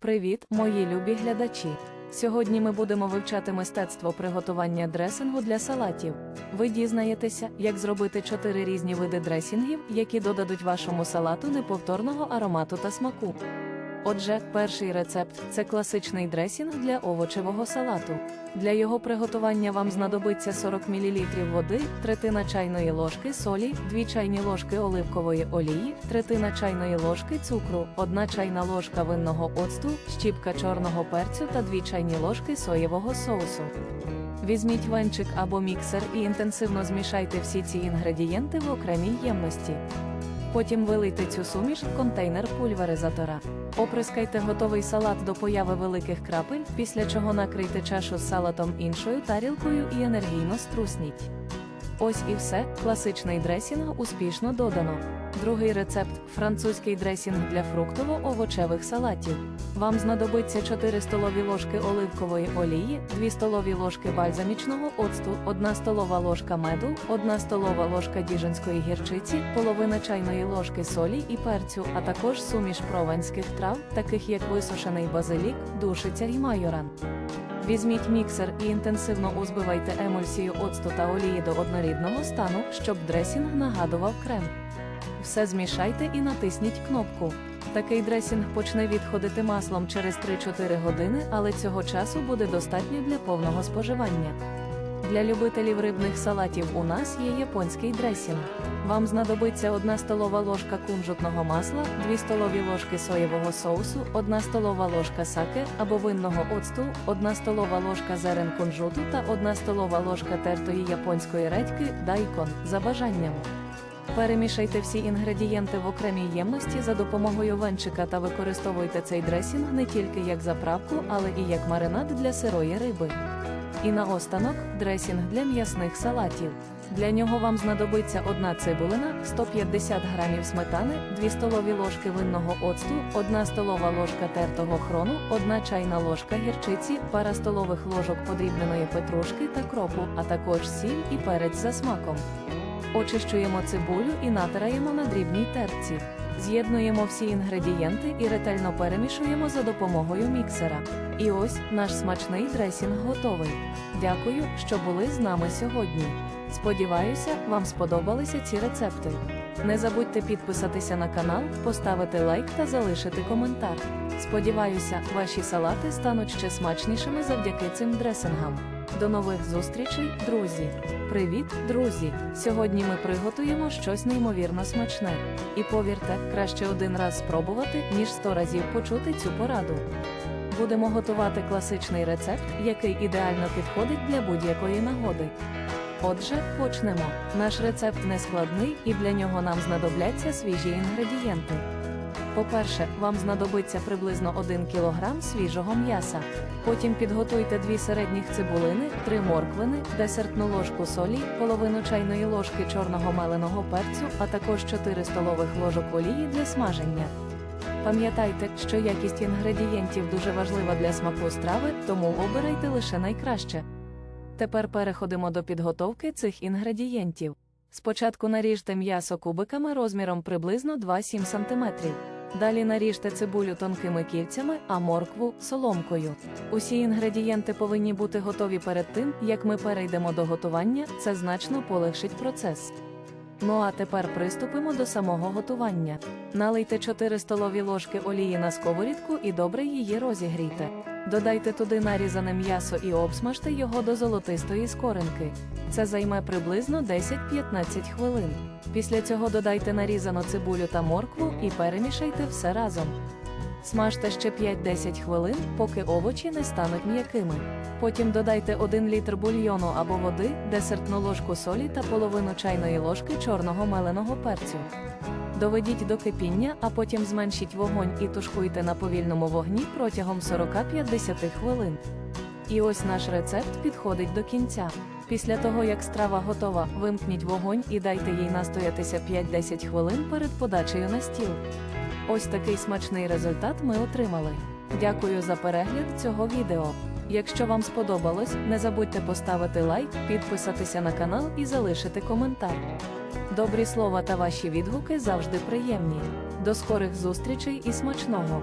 Привіт, мої любі глядачі! Сьогодні ми будемо вивчати мистецтво приготування дресингу для салатів. Ви дізнаєтеся, як зробити чотири різні види дресінгів, які додадуть вашому салату неповторного аромату та смаку. Отже, перший рецепт це класичний дресінг для овочевого салату. Для його приготування вам знадобиться 40 мл води, третина чайної ложки солі, 2 чайні ложки оливкової олії, третина чайної ложки цукру, 1 чайна ложка винного оцту, щіпка чорного перцю та 2 чайні ложки соєвого соусу. Візьміть венчик або міксер і інтенсивно змішайте всі ці інгредієнти в окремій ємності. Потім вилийте цю суміш в контейнер пульверизатора. Оприскайте готовий салат до появи великих крапель, після чого накрийте чашу з салатом іншою тарілкою і енергійно струсніть. Ось і все, класичний дресінг успішно додано. Другий рецепт французький дресінг для фруктово-овочевих салатів. Вам знадобиться 4 столові ложки оливкової олії, 2 столові ложки бальзамічного оцту, 1 столова ложка меду, 1 столова ложка діжинської гірчиці, половина чайної ложки солі і перцю, а також суміш прованських трав, таких як висушений базилік, душиця і майоран. Візьміть міксер і інтенсивно узбивайте емульсію оцту та олії до однорідного стану, щоб дресінг нагадував крем. Все змішайте і натисніть кнопку. Такий дресінг почне відходити маслом через 3-4 години, але цього часу буде достатньо для повного споживання. Для любителів рибних салатів у нас є японський дресінг. Вам знадобиться 1 столова ложка кунжутного масла, 2 столові ложки соєвого соусу, 1 столова ложка саке або винного оцту, 1 столова ложка зерен кунжуту та 1 столова ложка тертої японської редьки дайкон за бажанням. Перемішайте всі інгредієнти в окремій ємності за допомогою венчика та використовуйте цей дресінг не тільки як заправку, але і як маринад для сирої риби. І наостанок дресінг для м'ясних салатів. Для нього вам знадобиться одна цибулина, 150 грамів сметани, 2 столові ложки винного оцту, 1 столова ложка тертого хрону, 1 чайна ложка гірчиці, пара столових ложок подрібненої петрушки та кропу, а також сіль і перець за смаком. Очищуємо цибулю і натираємо на дрібній терці. З'єднуємо всі інгредієнти і ретельно перемішуємо за допомогою міксера. І ось наш смачний дресінг готовий. Дякую, що були з нами сьогодні. Сподіваюся, вам сподобалися ці рецепти. Не забудьте підписатися на канал, поставити лайк та залишити коментар. Сподіваюся, ваші салати стануть ще смачнішими завдяки цим дресингам. До нових зустрічей, друзі! Привіт, друзі! Сьогодні ми приготуємо щось неймовірно смачне. І повірте, краще один раз спробувати, ніж сто разів почути цю пораду. Будемо готувати класичний рецепт, який ідеально підходить для будь-якої нагоди. Отже, почнемо. Наш рецепт не складний і для нього нам знадобляться свіжі інгредієнти. По-перше, вам знадобиться приблизно 1 кг свіжого м'яса. Потім підготуйте 2 середніх цибулини, 3 морквини, десертну ложку солі, половину чайної ложки чорного меленого перцю, а також 4 столових ложок олії для смаження. Пам'ятайте, що якість інгредієнтів дуже важлива для смаку страви, тому обирайте лише найкраще. Тепер переходимо до підготовки цих інгредієнтів. Спочатку наріжте м'ясо кубиками розміром приблизно 2-7 см. Далі наріжте цибулю тонкими кільцями, а моркву соломкою. Усі інгредієнти повинні бути готові перед тим, як ми перейдемо до готування, це значно полегшить процес. Ну а тепер приступимо до самого готування. Налийте 4 столові ложки олії на сковорідку і добре її розігрійте. Додайте туди нарізане м'ясо і обсмажте його до золотистої скоринки. Це займе приблизно 10-15 хвилин. Після цього додайте нарізану цибулю та моркву і перемішайте все разом. Смажте ще 5-10 хвилин, поки овочі не стануть м'якими. Потім додайте 1 літр бульйону або води, десертну ложку солі та половину чайної ложки чорного меленого перцю. Доведіть до кипіння, а потім зменшіть вогонь і тушкуйте на повільному вогні протягом 40-50 хвилин. І ось наш рецепт підходить до кінця. Після того, як страва готова, вимкніть вогонь і дайте їй настоятися 5-10 хвилин перед подачею на стіл. Ось такий смачний результат ми отримали. Дякую за перегляд цього відео. Якщо вам сподобалось, не забудьте поставити лайк, підписатися на канал і залишити коментар. Добрі слова та ваші відгуки завжди приємні. До скорих зустрічей і смачного!